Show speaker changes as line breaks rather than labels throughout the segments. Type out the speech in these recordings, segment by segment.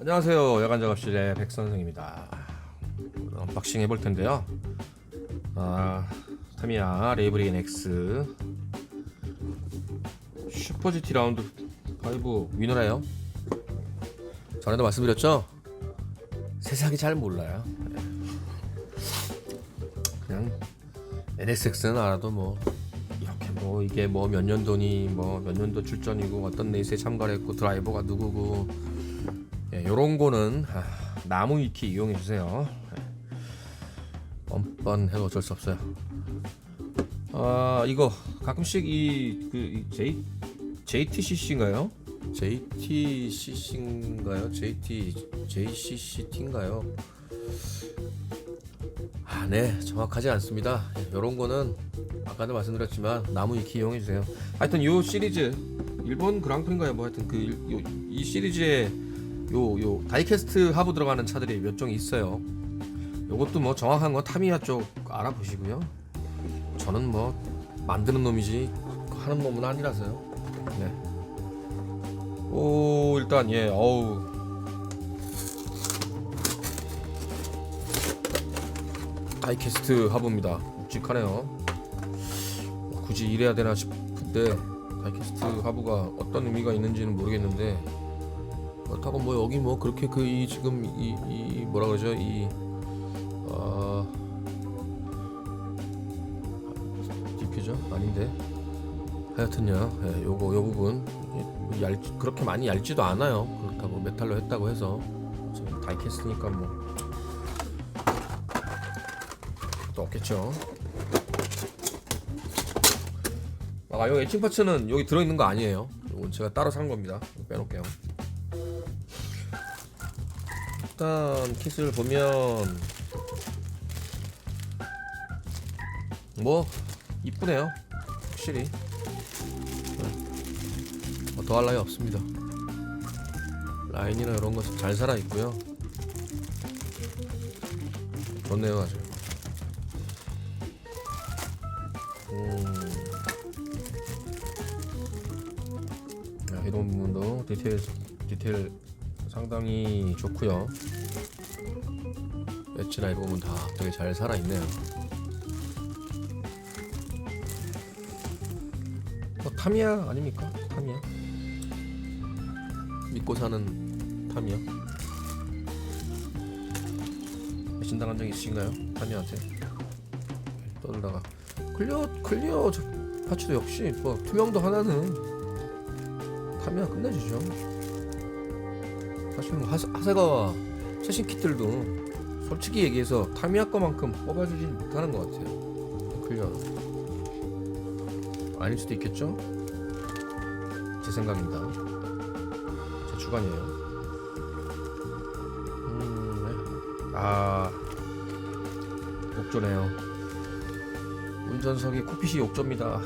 안녕하세요. 야간 작업실의 백 선생입니다. 언박싱 해볼 텐데요. 아, 타미야 레이브리인 X 슈퍼 GT 라운드 5 위너래요. 전에도 말씀드렸죠? 세상이 잘 몰라요. 네. 그냥 NSX는 알아도 뭐 이렇게 뭐 이게 뭐 몇 년도니 뭐 몇 년도 출전이고 어떤 레이스에 참가를 했고 드라이버가 누구고 예, 요런 거는 아, 나무 위키 이용해 주세요. 예. 뻔뻔해도 어쩔 수 없어요. 아 이거 가끔씩 이그 이 J JTCC인가요? JTCC인가요? JT JCCT인가요? 아, 네, 정확하지 않습니다. 예, 요런 거는 아까도 말씀드렸지만 나무 위키 이용해 주세요. 하여튼 요 시리즈 일본 그랑프리인가요? 뭐 하여튼 그 이 시리즈에 요, 요 다이캐스트 하부 들어가는 차들이 몇 종이 있어요. 요것도 뭐 정확한 건 타미야 쪽 알아보시고요. 저는 뭐 만드는 놈이지 하는 놈은 아니라서요. 네. 오 일단 예 어우 다이캐스트 하부입니다. 묵직하네요. 뭐 굳이 이래야 되나 싶은데 다이캐스트 하부가 어떤 의미가 있는지는 모르겠는데 그렇다고 뭐 여기 뭐 그렇게 그 이 지금 이, 이 뭐라 그러죠? 이 어, 디퓨저? 아닌데? 하여튼요 예, 요거 요 부분 예, 얇 그렇게 많이 얇지도 않아요. 그렇다고 메탈로 했다고 해서. 지금 다이캐스트니까 뭐. 또 없겠죠? 아, 요 에칭 파츠는 여기 들어있는 거 아니에요. 이건 제가 따로 산 겁니다. 빼놓을게요. 일단 킷을 보면 뭐 이쁘네요. 확실히 뭐 더할 나위 없습니다. 라인이나 이런 거잘 살아 있고요. 좋네요 아주. 음. 야, 이런 부분도 디테일 디테일 상당히 좋고요. 엣지나 이 부분 다 되게 잘 살아 있네요. 뭐 타미야 아닙니까? 타미야. 믿고 사는 타미야. 배신당한 적 있으신가요? 타미한테. 떠들다가 클리어 클리어 저 파츠도 역시 뭐 투명도 하나는 타미야 끝내주죠. 사실 뭐 하세, 하세가와 최신 킷들도 솔직히 얘기해서 타미야 거만큼 뽑아주진 못하는 것 같아요. 클리어 아닐 수도 있겠죠? 제 생각입니다. 제 주관이에요. 음, 네. 아, 옥조네요. 운전석이 코핏이 옥조입니다.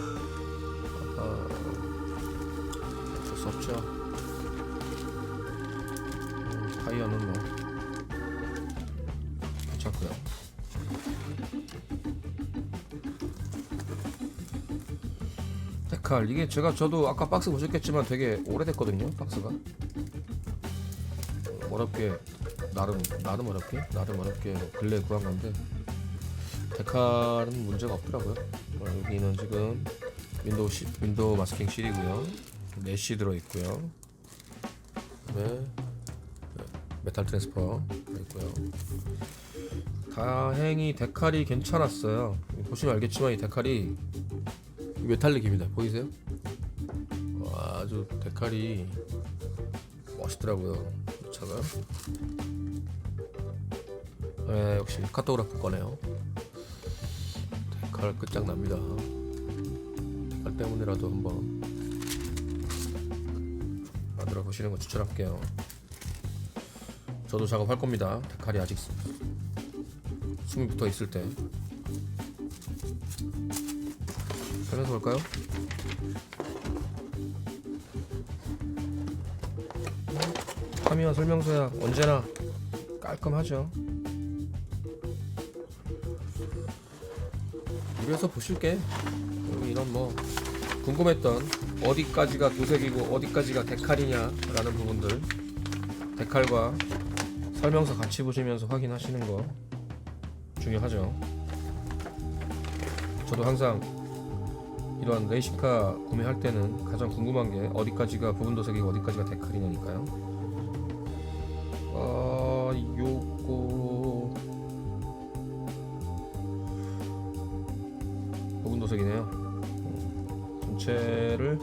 아, 어쩔 수 없죠. 음, 타이어는 뭐 괜찮고요. 데칼 이게 제가 저도 아까 박스 보셨겠지만 되게 오래됐거든요 박스가. 어렵게 나름 나름 어렵게 나름 어렵게 근래 구한 건데 데칼은 문제가 없더라고요. 어, 여기는 지금 윈도우 시, 윈도우 마스킹 실이고요. 넷이 들어 있고요. 그다음에 메탈 트랜스퍼 있고요. 다행히 데칼이 괜찮았어요. 보시면 알겠지만 이 데칼이 메탈릭입니다. 보이세요? 와, 아주 데칼이 멋있더라고요. 이 차가. 네, 역시 카토그라프 거네요. 데칼 끝장납니다. 데칼 때문에라도 한번 만들어 보시는 거 추천할게요. 저도 작업할 겁니다. 데칼이 아직 숨이 붙어 있을 때. 편해서 볼까요? 타미와 설명서야 언제나 깔끔하죠. 이래서 보실게. 이런 뭐 궁금했던 어디까지가 도색이고 어디까지가 데칼이냐라는 부분들 데칼과 설명서 같이 보시면서 확인하시는 거 중요하죠. 저도 항상 이런 레이싱카 구매할 때는 가장 궁금한 게 어디까지가 부분 도색이고 어디까지가 데칼이냐니까요. 어, 요거 부분 도색이네요. 음, 전체를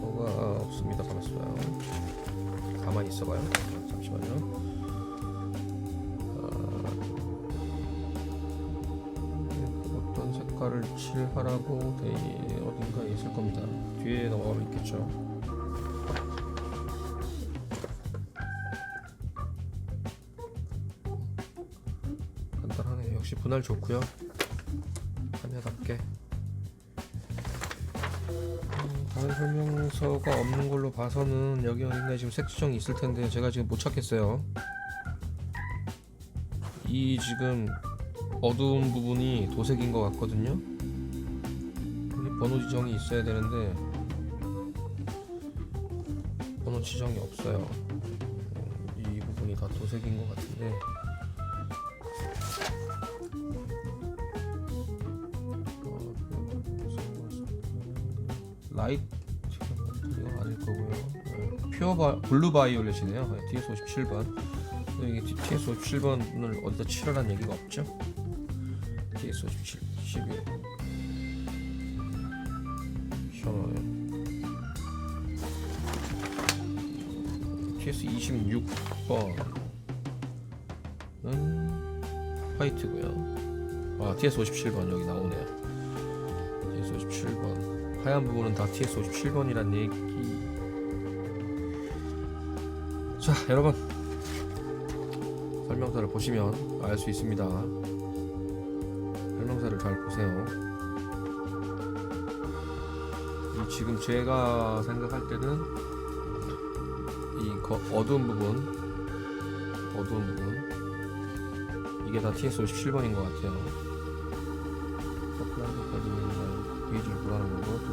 뭐가 없습니다. 가만있어요. 가만히 있어봐요. 잠시만요. 아, 어떤 색깔을 칠하라고 돼 어딘가에 있을 겁니다. 뒤에 넘어가면 있겠죠. 간단하네. 역시 분할 좋고요. 한해답게. 음, 다른 설명서가 없는 걸로 봐서는 여기 어딘가에 지금 색 지정이 있을 텐데 제가 지금 못 찾겠어요. 이 지금 어두운 부분이 도색인 것 같거든요. 번호 지정이 있어야 되는데 번호 지정이 없어요. 음, 이 부분이 다 도색인 것 같은데. 라이트 아닐 거고요. 네, 퓨어 바, 블루 바이올렛이네요. 네, TS 57번. 여기 TS 57번을 어디다 칠하라는 얘기가 없죠? TS 57, 11. 셔 TS 26번은 화이트고요. 아, TS 57번 여기 나오네요. TS 57번. 하얀 부분은 다 TS 57번이란 얘기. 자, 여러분. 설명서를 보시면 알 수 있습니다. 설명서를 잘 보세요. 이 지금 제가 생각할 때는 이 거- 어두운 부분, 어두운 부분 이게 다 TS 57번인 것 같아요. 베이지를 구하는 거고 그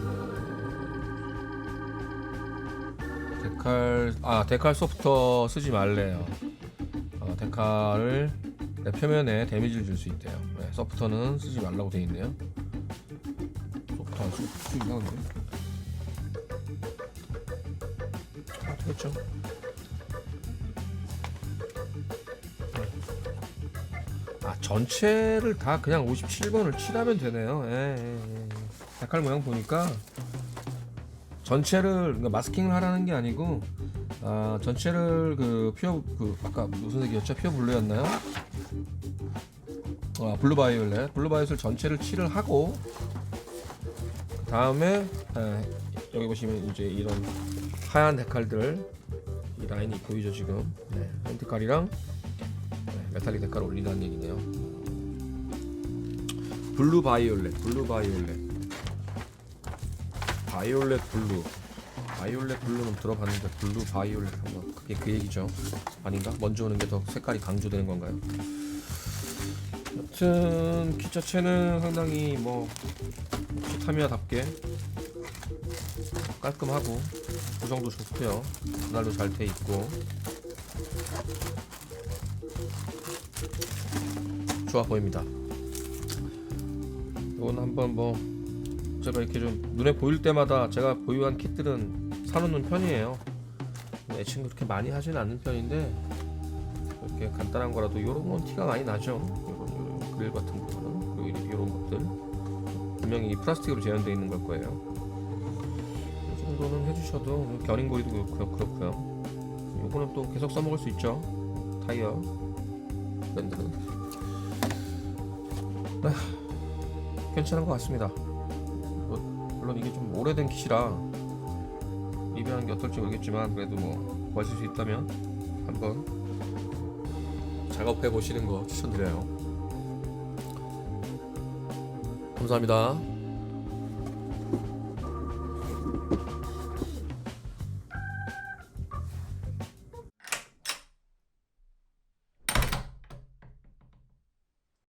데칼 아 데칼 소프터 쓰지 말래요. 어, 데칼을 내 표면에 데미지를 줄 수 있대요. 네, 소프터는 쓰지 말라고 돼 있네요. 소프터 안 쓰, 쓰 이상한데? 아, 되겠죠. 아 전체를 다 그냥 57번을 칠하면 되네요. 예, 예, 예. 데 칼 모양 보니까 전체를 그러니까 마스킹을 하라는 게 아니고 아 전체를 그 퓨어 그 아까 무슨 색이었죠? 퓨어 블루였나요? 아 블루 바이올렛 블루 바이올렛을 전체를 칠을 하고 그 다음에 여기 보시면 이제 이런 하얀 데칼들 이 라인이 보이죠 지금 네, 하얀 데칼이랑 네, 메탈릭 데칼 올린다는 얘기네요 블루 바이올렛 블루 바이올렛 바이올렛 블루. 바이올렛 블루는 들어봤는데 블루 바이올렛 한번 그게 그 얘기죠. 아닌가? 먼저 오는 게 더 색깔이 강조되는 건가요? 여튼 키 자체는 상당히 뭐 키타미아답게 깔끔하고 고정도 좋고요. 분할도 잘 돼 있고. 좋아 보입니다. 이건 한번 뭐 제가 이렇게 좀 눈에 보일 때마다 제가 보유한 kit들은 사놓는 편이에요. 애칭 그렇게 많이 하진 않는 편인데 이렇게 간단한 거라도 이런 건 티가 많이 나죠. 이런, 이런 그릴 같은 부분은 이런 것들 분명히 이 플라스틱으로 재현되어 있는 걸 거예요. 이 정도는 해주셔도 견인고리도 그렇고 그렇고요. 이거는 또 계속 써먹을 수 있죠. 타이어 밴드는 아, 괜찮은 것 같습니다. 물론 이게 좀 오래된 kit이라 리뷰하는 게 어떨지 모르겠지만 그래도 뭐 구하실 수 있다면 한번 작업해 보시는 거 추천드려요. 감사합니다.